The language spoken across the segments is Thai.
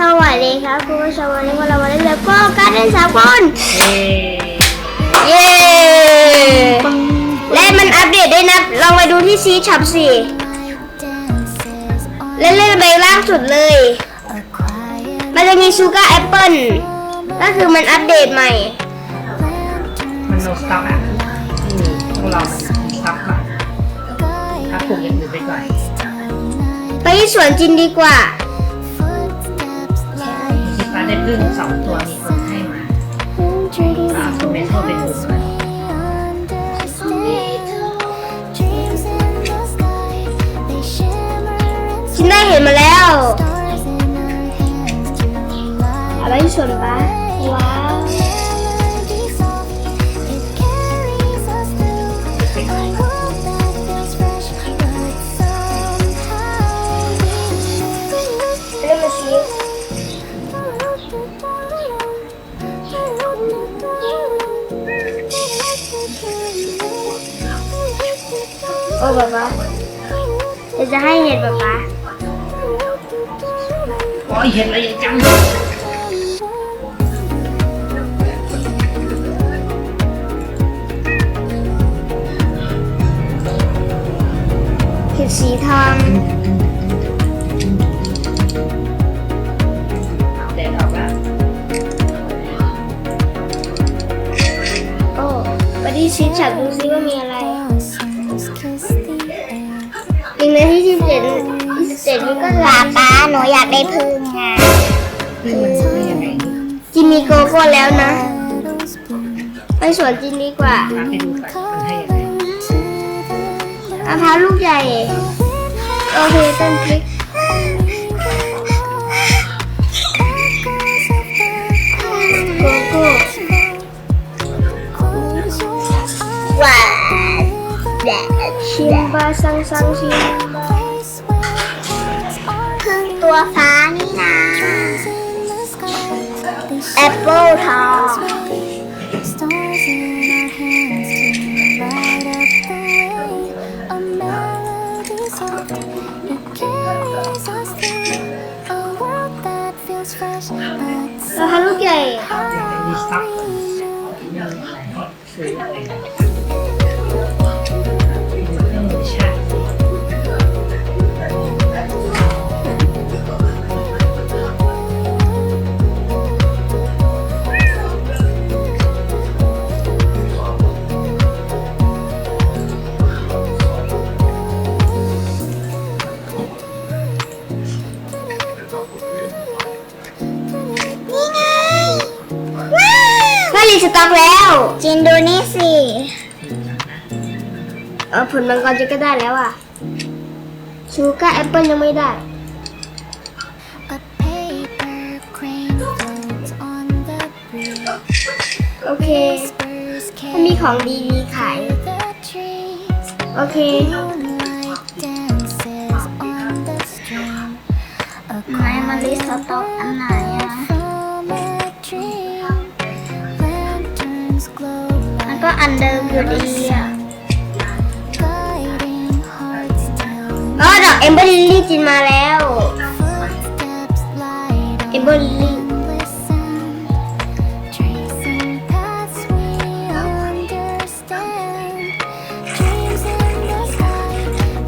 สวัสดีครับคุณผู้ชมวันนี้พวกเรามาเล่นเลโก้การเล่นสากลเย้เย้และมันอัปเดตด้วยนะลองไปดูที่ซีช็อปสิเล่นเล่นๆไปล่างสุดเลย มันจะมีซูการ์แอปเปิลก็คือมันอัปเดตใหม่ มันโนสต็อกอะอืมพวกเรามันสต็อกก่อนถ้าปลูกอย่างอื่นไปก่อนไปที่สวนจินดีกว่า คิดว่าได้พึ่งสองตัวมีคนให้มาอ่าคุณเมโทรไปดูด้วยฉันได้เห็นมาแล้ว อะไรส่วนปะว้าว โอ้ป๊าป๊าเดี๋ยวจะให้เห็นป๊าป๊าโอ้ยเห็นอ กนาทีที่เจ็ดที่สิบเจ็ดนี่ก็จะป้าป้าหนูอยากได้พึ่งอะพึ่งมันได้ยังไงจินมีโกโก้แล้วนะไปสวนจินดีกว่ามาไปดูก่อนมันให้ยังไงมะพร้าวลูกใหญ่ โอเคต้นพริกโกโก้หวานแดดชิมบาซังซังชิมบาพึ่ง ตัวฟ้านี่นะแอปเปิลทอง รีสต็อกแล้ว จินดูนี่สิเออผลมังกรจะก็ได้แล้วอะชูการ์แอปเปิลยังไม่ได้ a paper crane floats on the breeze. โอเค Whispers มันมีของดีมีขาย carry the trees. โอเค Moonlight dances on the stream. A ไหนมาลิสต็อกอันไหน อันเดิมอยู่ดีอะ guiding hearts tell อ๋อดอกเอมเบอร์ลิลลี่จินมาแล้ว footsteps light เอมเบอร์ลิลลี่ listen, tracing paths we understand. Dreams in the sky,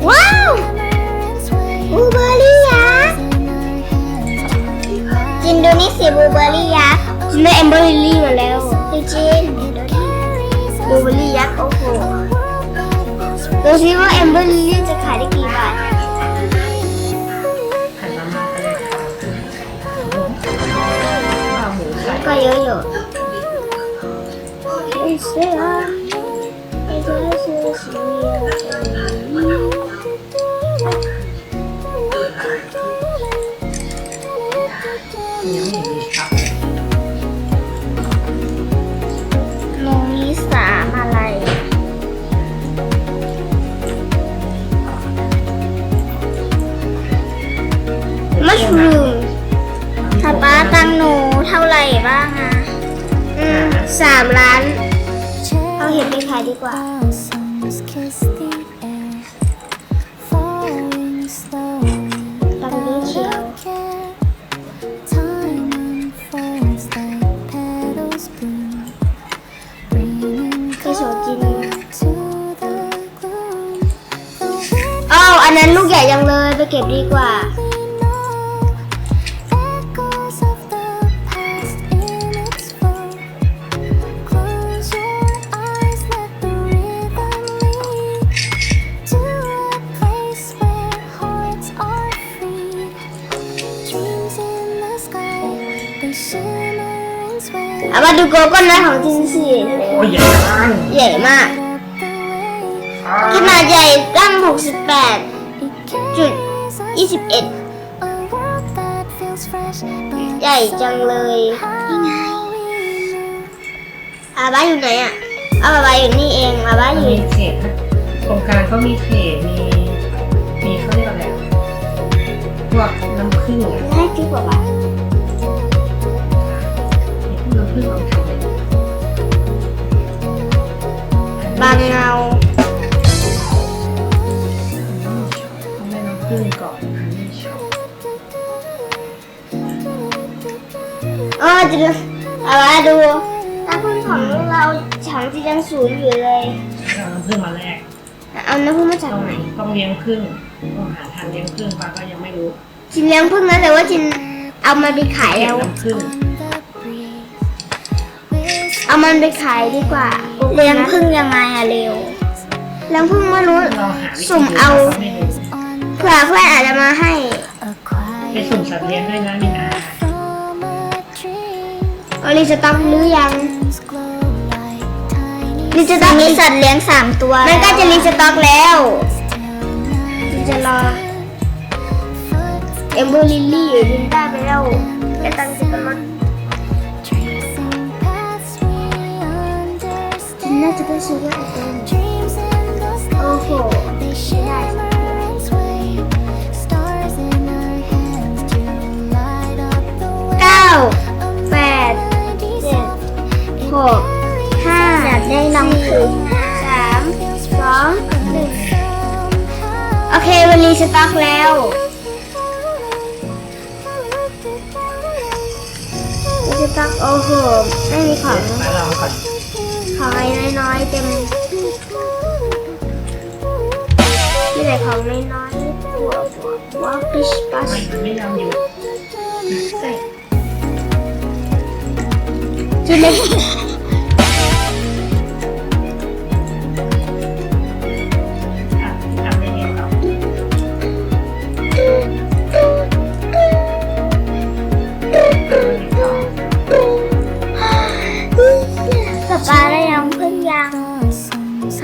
ว้าว memories wait บลูเบอร์รี่ยักษ์ in our hands to light. จินดูนี่สิบลูเบอร์รี่ยักษ์จินได้เอมเบอร์ลิลลี่มาแล้วพี่จิน Carries บ ลูเบอร์รี่ยักษ์โอ้โหดูซิว่าแอมเบอร์ลิลี่จะขายได้กี่บาทก็เยข้าวหมูไข่เยอะอยู่เฮ้ยเสียเฮ้เสียเสีย สามล้าน เอาเห็ดไปขายดีกว่า ดูโกโก้น้อยของจินซี่โอ้ยใหญ่มากใหญ่มาก Up the way, ขนาดใหญ่ตั้ง 68 it จุด carries us 21 a world that feels fresh, but ใหญ่จังเลย how we move. อาบ้าอยู่ไหนอะเอาอาบ้าอยู่นี่เองอาบ้าอยู่มีเขตนะโครงการเขามีเขตมีมีเขาเรียกอะไรอะพวกน้ำผึ้งอะให้จิ๊กกว่าบ้ามีน้ำผึ้งของ บางเงาต้องได้น้ำผึ้งก่อนอันนี้ชอบเออจะดูอาบ้าดูน้ำพึ่งของเราฉังที่ยังสูงอยู่เลย เอาน้ำผึ้งมาแลกเอาน้ำพึ่งมาจากต้องไหนต้องเลี้ยงผึ้งต้องหาทางเลี้ยงผึ้งป้าก็ยังไม่รู้จินเลี้ยงพึ่งนะแต่ว่าจินเอามันไปขายเก็บแล้ว น้ำผึ้ง เอามันไปขายดีกว่า เลี้ยงพึ่งยังไงอะเร็วเลี้ยงพึ่งไม่รู้เราหาวิธีสุ่มดูเอาก็ไม่รู้เผื่อเพื่อนอาจจะมาให้ไปสุ่มสัตว์เลี้ยงด้วยนะมินาเอาลิสต็อกหรือยัง Glow like tiny ลิสต็อกมีสัตว์เลี้ยงสามตัวมันก็จะลิสต็อกแล้วลินจะรอเอมเบอร์ลิลลี่ลินได้ไปแล้วแกตังค์จะเป็นรถ นน่า understand. จะได้ซื้อว่าไอเทม Dreams in the โอ้โห sky, they shimmer and sway. Stars in our hands to light up the way. เก้า A แปด melody เจ็ด soft, it หกห้าอยากได้น้องพึ่งสามสองหนึ่ง somehow. โอเค วันรีสต็อกแล้วรีสต็อกโอ้โห ไม่มีของมาลองก่อน ของอะไรน้อยๆเต็มมีแต่ของน้อยๆหัวหัวหัวปิชปัสไม่มันไม่ยอมอยู่ใส่จินเลย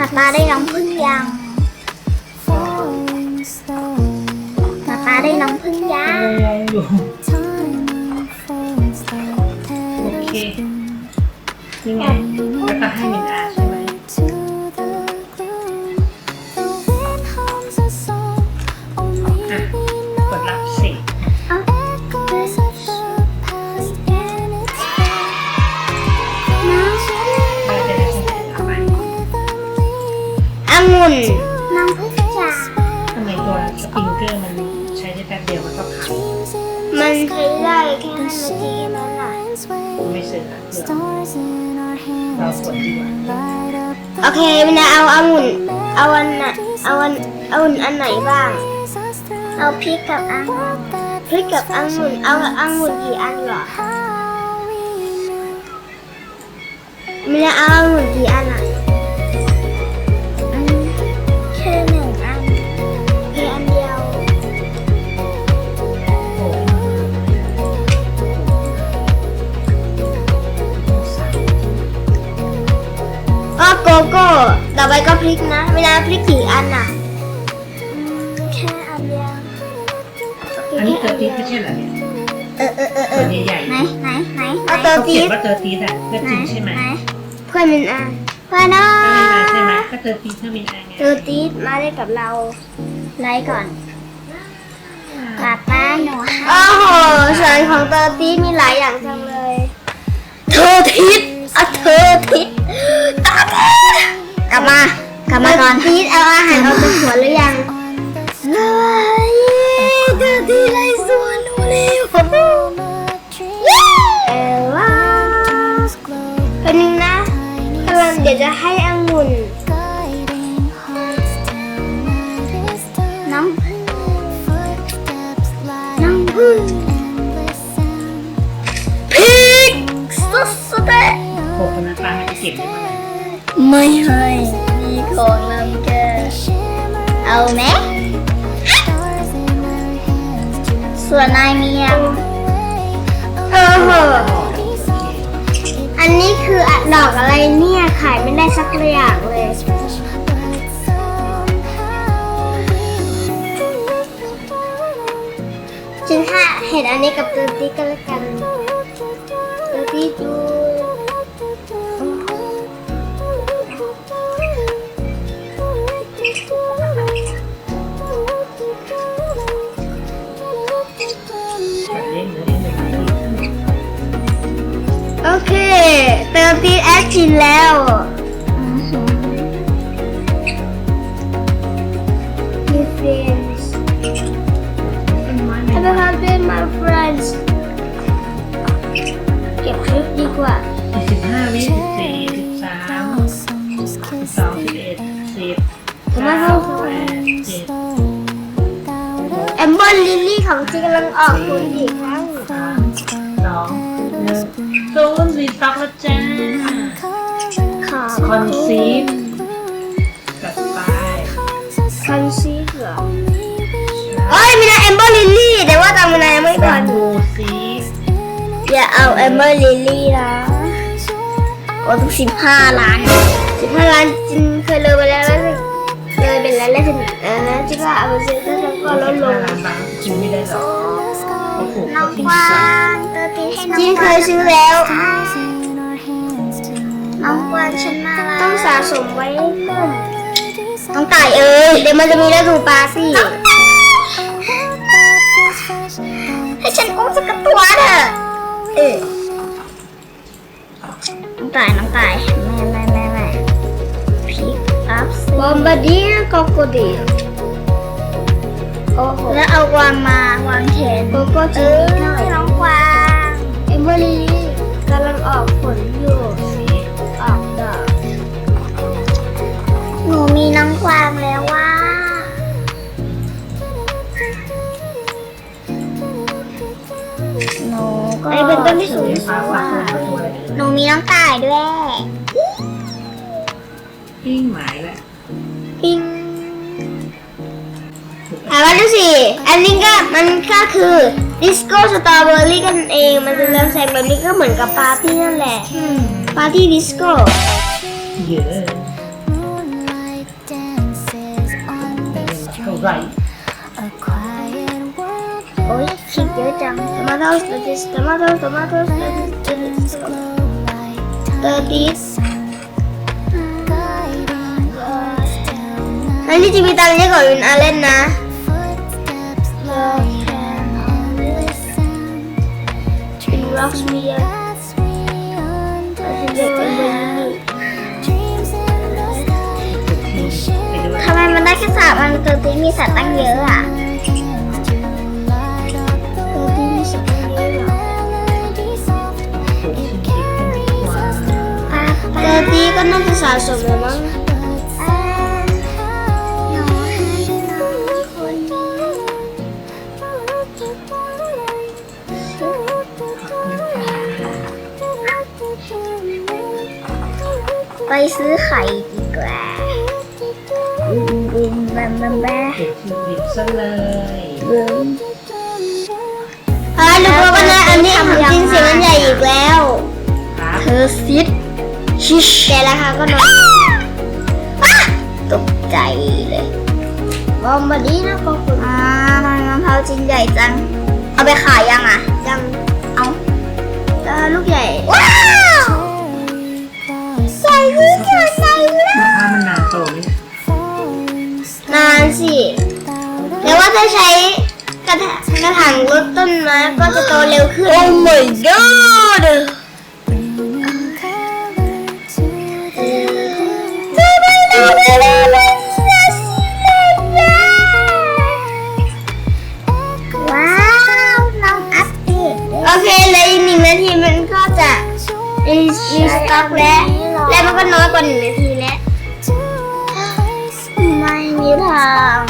สัตว์ปลา กกับอัง world that พริกกับองุ่นเอาองุ่นกี่อันเหรอ how we move. วินาเอาองุ่นกี่อันอะแค่หนึ่งอันแค่อันเดียวโก็โกโก้ต่อไปก็พริกนะเวลาพริกกี่อันอะ ตัวอใหญ่ไหนไหนไหนเอาเตอเขาร์ตีเขียนสว่าเตอร์ตีแต่เพื่อจริงใช่ไหมไหนเพื่อนมินอาเพื่อนน้อเพื่อนมินอาใช่ไหมงก็เตอร์ตีเพื่อนมินอาไงเตอร์ตีสมาได้กับเราไลค์ก่อนป้าป้าหนูให้โอ้โหส่วนของเตอร์ตีสมีหลายอย่างจังเลย เธอทิศอะเธอทิศตามมากลับมากลับมาก่อน เตอร์ตีสเอาอาหารออกจากสวนหรือยัง จะให้องุ่นน้ำน้ำผึ้งพริกสุดสุดเลยโบกคนนั้นป้าไม่เก็บได้ไม่ให้มีของลำแกเอาไหมส่วนนายมียังเออเหอ อันนี้คืออดอกอะไรเนี่ยขายไม่ได้สักอย่างเลย จึงถ้าเห็นอันนี้กับตัวนี้ก็แล้วกัน เคเติมติ๊กแอคชินแล้ว New friends Have a happy my friends เก็บคลิปดีกว่าสิบห้าวิสิบสี่สิบสาม some just สิบ kiss สองสิบเอ็ดสิบเก้าแปดเจ็ด without แอมเบอร์ลิลลี่ของจริงกำลังออกคุณอีกครั้งสามสองหนึ่งศูนย์รีส ต็อกแล้วจ้าขอคอนซีฟจัดไปคอนซีฟเหรอเอ้ยมีนะแอมเบอร์ลิลลี่แต่ว่าตามมันยังไม่แบก่อนมบูซีฟอย่าเอาแอมเบอร์ลิลลี่นะโอ้ต้องสิบห้าล้านสิบห้าล้านจริงเคยเลยไปแล้วแล้วเลยไปแล้วแล้วถึงเออแล้วที่ว่าเอาไปซื้อก็ทำก็ลดลห้างล้านบาทกินไม่ได้หรอกโอ้โหน้องกวางเติมตีให้น้องจริงกเควางยซื้อแล้ว น้องกวางฉันมาแล้วต้องสะสมไว้เพิ่มต้องตายเอ้ยเดี๋ยวมันจะมีฤดูปาร์ตี้ให้ฉันอุ้มสักกระตัวเถอะเออน้องตายน้องตายไม่ไม่ไม่ไม่พิกอัพบอมบาดีนโกโกดีโอ้โหแล้วเอากวางมาวางแขนโกโก้เอจีอหน่อยน้องกวางเอมิลี่กำลังออกผลอยู่ หนูมีน้องกวางแล้วว่า หนูก็ไอ้เป็นต้นที่สูงสีที่สุฟ้าดฟ้าคือตัวอะไรหนูมีน้องต่ายด้วยปิ้งหมายแหละปิงอะมาดูสิ อันนี้ก็มันก็คือดิสโก้สตรอเบอรี่กันเอง มันจะเริ่มแสงแบบนี้ก็เหมือนกับปาร์ตี้นั่นแหละ ปาร์ตี้ดิสโก้เยอะ เท่าไหร่ a quiet world โอ๊ยคิดเยอะจัง tomatoes lettuce tomatoes tomatoes lettuce lettuce glow like เตอร์ติส guiding us ไมมันได้แค่สามอันเติมตีมีสัตว์ตั้งเยอะอะ hands to light up the เตอร์ติสมีสักเยอะเหรอ melody soft ถูกชิ้นเค้กกันดีกว่าป้าเตป้าอร์ติสก็น่าจะสะสมแล้วมั้งอ่าหนูให้น้องคนนี้ไปซื้อไข่ดี กว่าบึมบึมบัมบัมบ้าเก็บชีวิตซะเลยบึมอะไรดูกันนะอันนี้ของจริงเสียงมันใหญ่อีกแล้ว ครับเธอซิดชิชแต่ราคาก็น้อยอะตกใจเลยบอมบาดีนะก็คุณอ่าทำไมมะพร้าวจริงใหญ่จัง เอาไปขายยังอะ ยัง เอาเออลูกใหญ่ สิแต่ว่าถ้าใช้กระถางกระถางรดต้นไม้ก็จะโตเร็วขึ้นโอ้ my god ว้าวน้องอัปเดตด้วยโอเคเลยอีกหนึ่งนาทีมันก็จะรีรีสต็อกแล้ว และมันก็น้อยกว่าหนึ่งนาทีแล้วไม่มี ทาง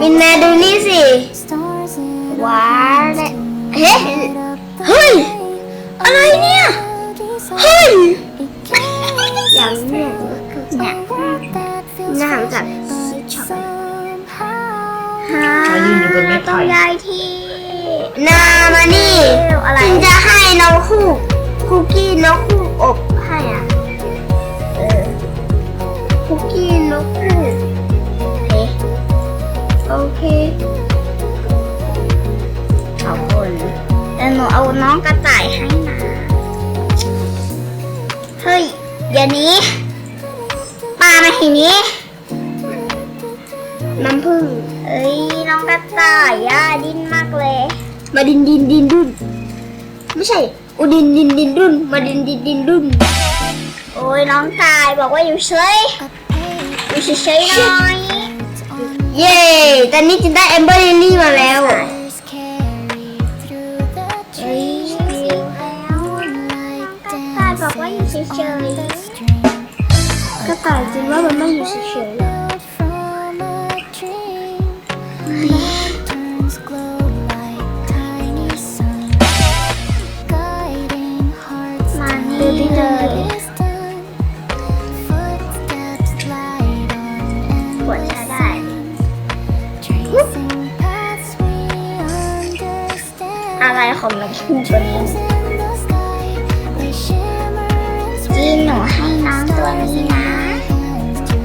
มินนาดูนี่สิ Stars in ว้าวเนี่ยเฮ้ light up เฮ้ย อะไรเนี่ย เฮ้ยอย่างเนี้ยเนี่ยน่าจากซีช็อปฮะมายืนอยู่บนไม้ไผ่ต้องย้ายที่นามานี่อะไรฉันจะให้น้องคู่คุกกี้น้องคู่อบ คุกกี้น้องคู่เอ๊ะโอเคขอบคุณแต่หนูเอาน้องกระต่ายให้นะเฮ้ยอย่าหนี้ปลามาทีนี้น้ำผึ้งเอ้ยน้องกระต่ายย่าดิ้นมากเลย มาดินดินดินดุนไม่ใช่อุดินดินดินดุนมาดินดินดินดุนโอ้ยน้องตายบอกว่าอยู่เฉย อยู่เฉยๆหน่อยเย้ตอนนี้จินได้แอมเบอร์ลิลลี่มาแล้วเอ้ยแล้วน้องกระต่ายบอกว่าอยู่เฉยกระต่ายจินว่ามันไม่อยู่เฉย Lanterns understand. อะของน้องคู่ตัวนี้จีนหนูให้น้องตัวนี้นะ hands to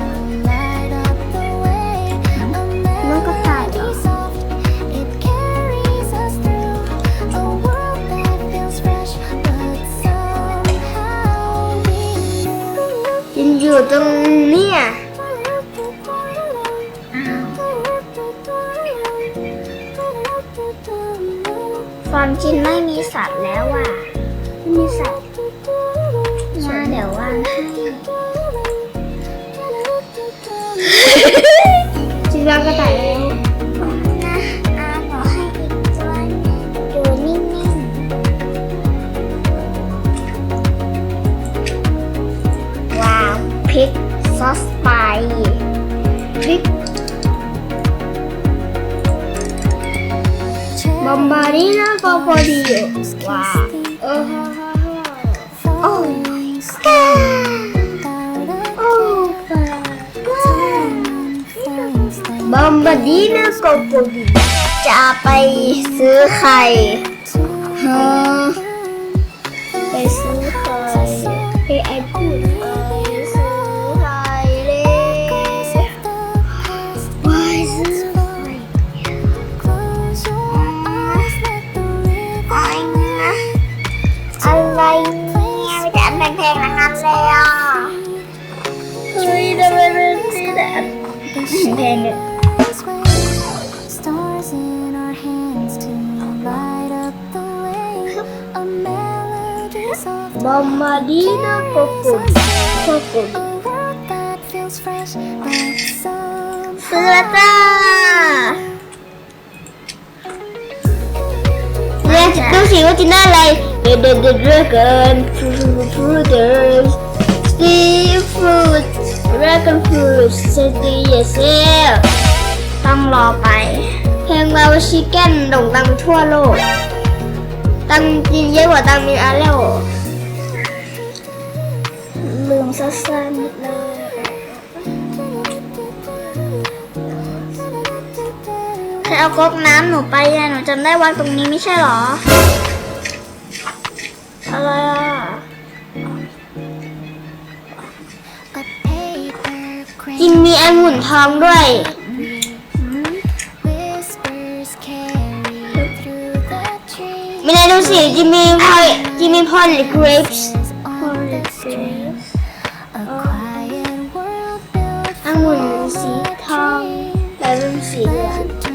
light up the way. A melody soft, it carries us through a world that feels fresh, but somehow we ๆจินอยู่ตรงนี้ ความจริงไม่มีสัตว์แล้วอะไม่มีสัตว์มาเดี๋ยววางให้ อดีน่าก็พอดีจะไปซื้อไข่ น่าก็พอดีก็พอดี A world that feels fresh, but somehow ซื้อแล้วจ้าเรียนดูสิว่าจิน่าอะไรเดเดเดเดเกินฟรูฟูเดอร์สตีฟรูทดราก้อนฟรูทสตีเยเซลต้องรอไป เพลงวาวชิเก้นโด่งดังทั่วโลกดังจีนเยอะกว่าดังมีอาเรล ลืมซัซ่านิดเลย ใครเอาก๊อกน้ำหนูไปอะหนูจำได้วางตรงนี้ไม่ใช่เหรอ อะไรอะ a paper จิน crane มีองุ่นทองด้วยมีอะไรดูสิจินมีพอยจินมีพอลหรือ grapes on the street. A สีทองและรุ่นสีเหลืองจ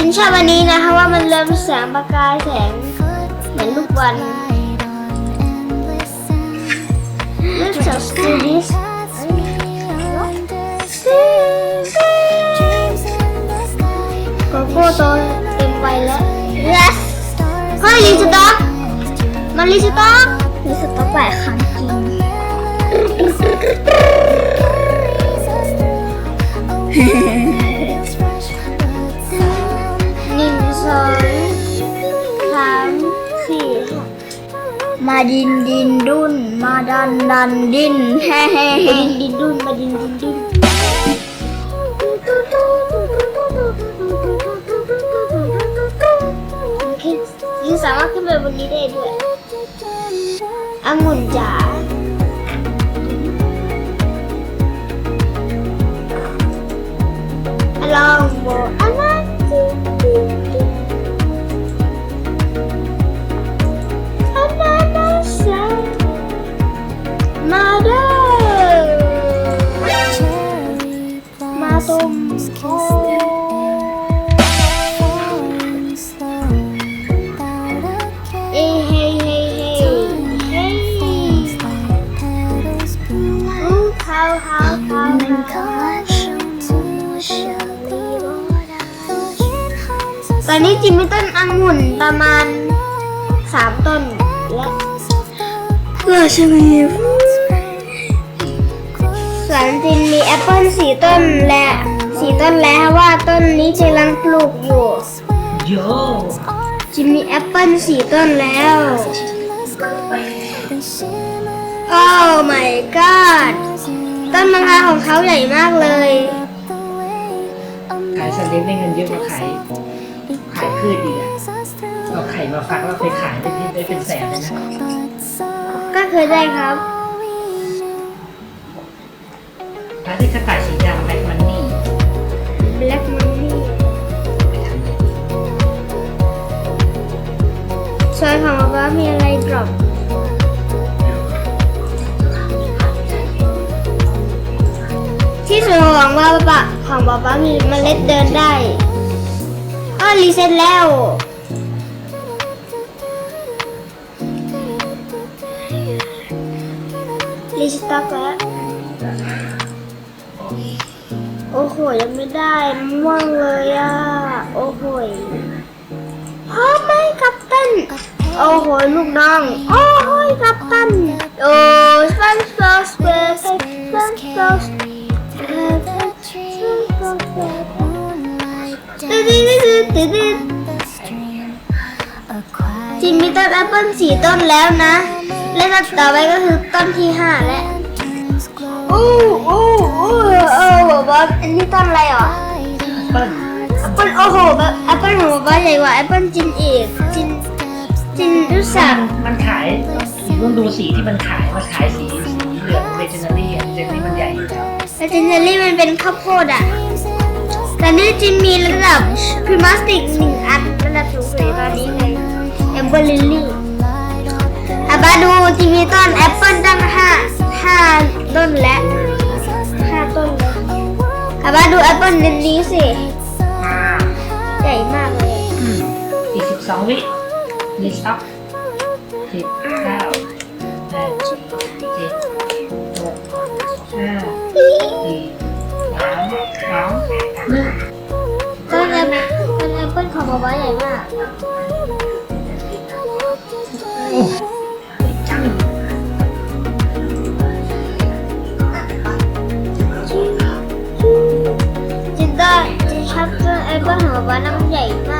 ินชอบอันนี้นะคะว่ามันเริ่มแสงประกายแสงเหมือนลูกวันล Let's อสตูดิสก็พ Coco ตอนเต็มไปแล้ว Yes เฮ้ยลิซต็อกมันลิซต็อก มีสต็อกหลาครั้งจริงหนึ่งสองสามสี่มาดินดินดุนมาดันดันดินเฮ่แฮ่แฮ่ดินดุนมาดินดินดุนคือสามารถขึ้นไปบนนี้ได้ด้วย องุ่นจ๋า the wind hums a ตอนนี้จิมมีต้นองุ่นประมาณสามต้นและเพื่อใช่ไหมสวนจินมีแอปเปิลสี่ต้นและสี่ต้นแล้วว่าต้นนี้กำลังปลูกอยู่โยจิมมีแอปเปิลสี่ต้นแล้ว They shimmer โอ้ my god ต้นมะพร้าวของเขาใหญ่มากเลย the way a ขายสัตว์เลี้ยงได้เงินเยอะกว่าขายขายพืชอีกอะ maze us through เอาไข่มาฟักแล้วไปขายได้ได้เป็นแสนเลยนะ but so ก็เคยได้ครับ we knew ร้านที่กระต่ายสีดำแบล็กมันนี่ Black Money ซอยของว่ามีอะไรดรอ ปที่ส่วนของว่าปะของป๊าป๊ามีเมล็ดเดินได้ก็รีเซ็ตแล้ว รีสต็อกแล้วโอ้โหยังไม่ได้ม่วงเลยอะ โอ้โหพร้อมไหมกัปตันโอ้โหลูกน้อง โอ้โหยกัปตันโอ้สปันสปอสเปอร์สปันสปอส จินมีต้นแอปเปิ้ลสี่ต้นแล้วนะ และต่อไปก็คือต้นที่ห้าแล้ว lanterns glow อู้อู้อู้เออบอกว่าอันนี้ต้นอะไรอะเปิ้ลแอปเปิ้ลโอ้โหแบบแอปเปิ้ลของบอกว่าใหญ่กว่าแอปเปิ้ลจินอีกจิน steps จินรู้สักมันขายต้องดูสีที่มันขายมันขายสีสีเหลืองเวจินารี่ แต่จินเนอรี่มันเป็นข้าวโพดอะ แต่นี่จินมีระดับพรีมาสติกหนึ่งอันระดับสูงสุดตอนนี้เลยแอปเปิลลิลลี่อาบาดูจินมีต้นแอปเปิลตั้งห้าห้าต้นและห้าต้นเลยอาบาดูแอปเปิลลิลลี่สิใหญ่มากเลยอีกสิบสองวิรีสต็อกสิบเก้าแปดเจ็ดหกห้า สี่สามสองหนึ่งต้นแอปต้นแอปเปิลของบาบาใหญ่มากโอ้จังจินต้นจินชอบต้นแอปเปิลของบาบาน้ำใหญ่มากเลย